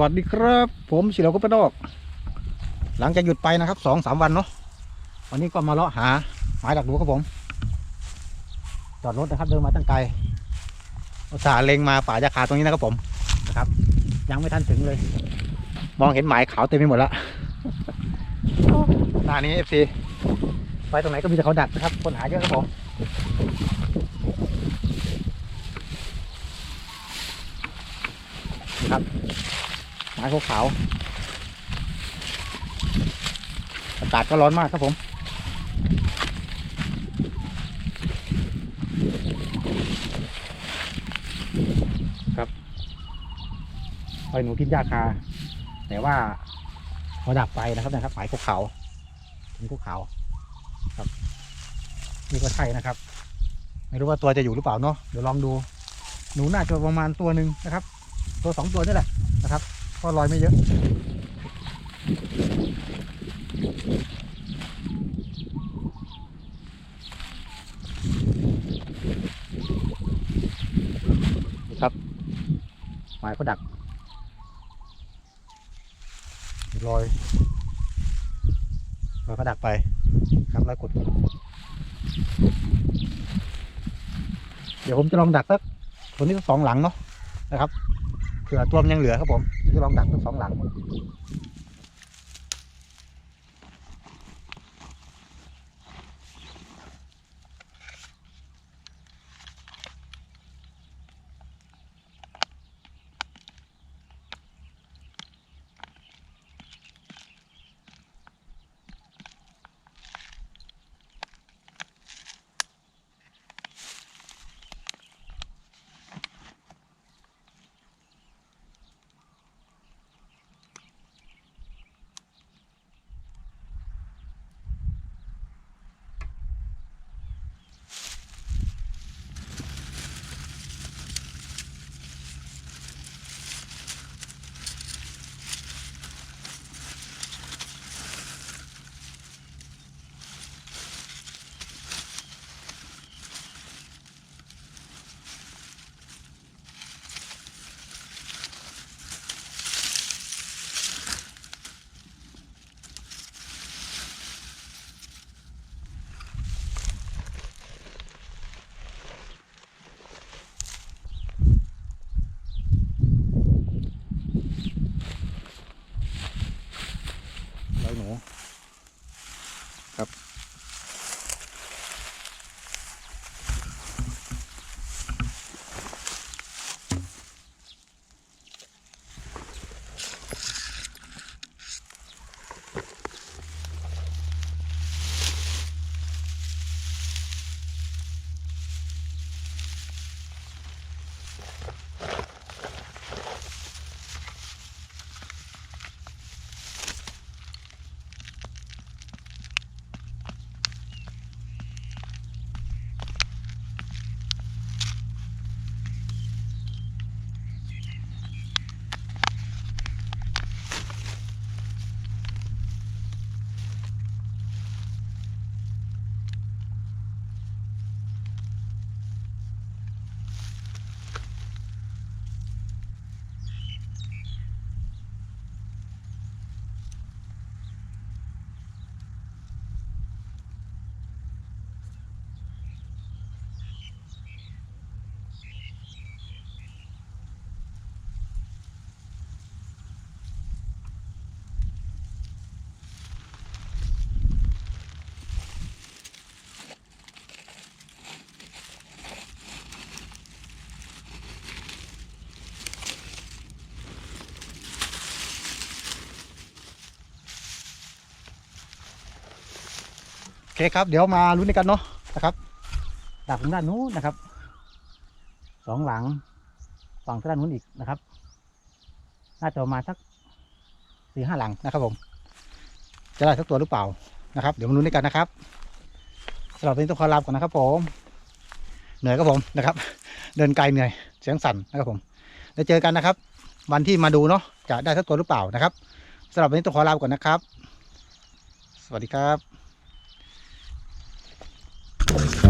วัสดีครับ ผมศิลกุปนอก หลังจากหยุดไปนะครับสองสามวันเนาะวันนี้ก็มาเลาะหาหมายหลักดูครับผม จอดรถนะครับเดินมาตั้งไกลอุตส่าห์เลงมาป่ายาคาตรงนี้นะครับผมนะครับ ยังไม่ทันถึงเลย มองเห็นหมายขาวเต็มไปหมดแล้วหน้านี้เอฟซีไปตรงไหนก็มีแต่เขาดักนะครับ คนหาเยอะครับผมนะครับ หมายขาวๆอากาศก็ร้อนมากครับผมครับปล่อยหนูกินหญ้าคา แต่ว่าเขาดับไปนะครับนะครับหมายขาวๆเป็นขาวๆครับ นี่ก็ใช่นะครับ ไม่รู้ว่าตัวจะอยู่หรือเปล่าเนาะเดี๋ยวลองดู หนูน่าจะประมาณตัวหนึ่งนะครับ ตัวสองตัวนี่แหละ นะครับก็ลอยไม่เยอะนี่ครับ หมายเขาดักลอยลอยเขาดักไป ครับแล้วกด เดี๋ยวผมจะลองดักสักตัวนี้สักสองหลังเนาะนะครับ เผื่อตัวมันยังเหลือครับผมจะลองดักทั้งสองหลัง เคครับ เดี๋ยวมาลุ้นกันเนาะนะครับดักทางด้านนู้นนะครับสองหลังฝั่งทางด้านนู้นอีกนะครับ น่าจะประมาณสักสี่ห้าหลังนะครับผม จะได้สักตัวหรือเปล่านะครับ เดี๋ยวมาลุ้นกันนะครับสำหรับวันนี้ต้องขอลาก่อนนะครับ ผม เหนื่อยครับผมนะครับ เดินไกลเหนื่อยเสียงสั่นนะครับผมแล้วเจอกันนะครับ วันที่มาดูเนาะจะได้สักตัวหรือเปล่านะครับสำหรับวันนี้ต้องขอลาก่อนนะครับ สวัสดีครับ Thank you.